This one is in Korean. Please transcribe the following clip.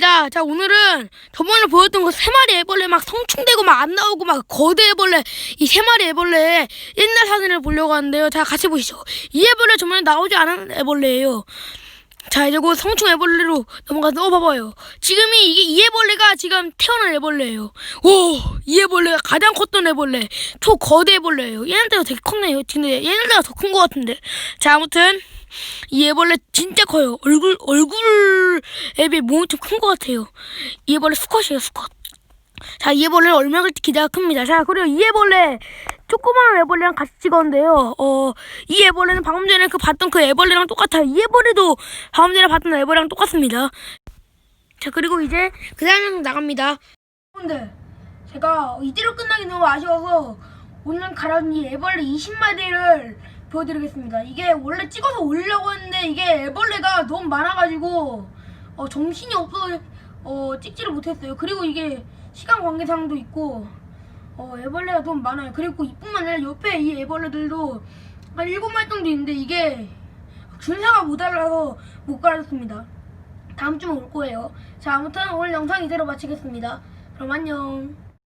자, 자, 오늘은 저번에 보였던 그 세 마리 애벌레 막 성충되고 막 안 나오고 막 거대 애벌레, 이 세 마리 애벌레 옛날 사진을 보려고 하는데요. 자, 같이 보시죠. 이 애벌레 저번에 나오지 않은 애벌레예요. 자, 이제 곧 성충 애벌레로 넘어가서 어, 봐봐요. 지금이 이게 이 애벌레가 지금 태어난 애벌레예요. 오, 이 애벌레가 가장 컸던 애벌레. 초거대 애벌레예요. 얘네들가 되게 컸네요. 근데 얘네들가 더 큰 것 같은데. 자, 아무튼 이 애벌레 진짜 커요. 얼굴 얼굴 에 비해 몸이 좀 큰 것 같아요. 이 애벌레 수컷이에요, 수컷. 자, 이 애벌레는 얼마나 기대가 큽니다. 자, 그리고 이 애벌레 조그마한 애벌레랑 같이 찍었는데요. 어, 이 애벌레는 방금 전에 그 봤던 그 애벌레랑 똑같아요. 이 애벌레도 방금 전에 봤던 애벌레랑 똑같습니다. 자, 그리고 이제 그 다음 나갑니다. 여러분들, 제가 이대로 끝나기 너무 아쉬워서 오늘 갈아준 이 애벌레 20마리를 보여드리겠습니다. 이게 원래 찍어서 올리려고 했는데 이게 애벌레가 너무 많아가지고 어, 정신이 없어서 어, 찍지를 못했어요. 그리고 이게 시간 관계상도 있고 어, 애벌레가 너무 많아요. 그리고 이뿐만 아니라 옆에 이 애벌레들도 한 7마리 정도 있는데 이게 준사가 모자라서 못 갈았습니다. 다음 주면 올 거예요. 자, 아무튼 오늘 영상 이대로 마치겠습니다. 그럼 안녕.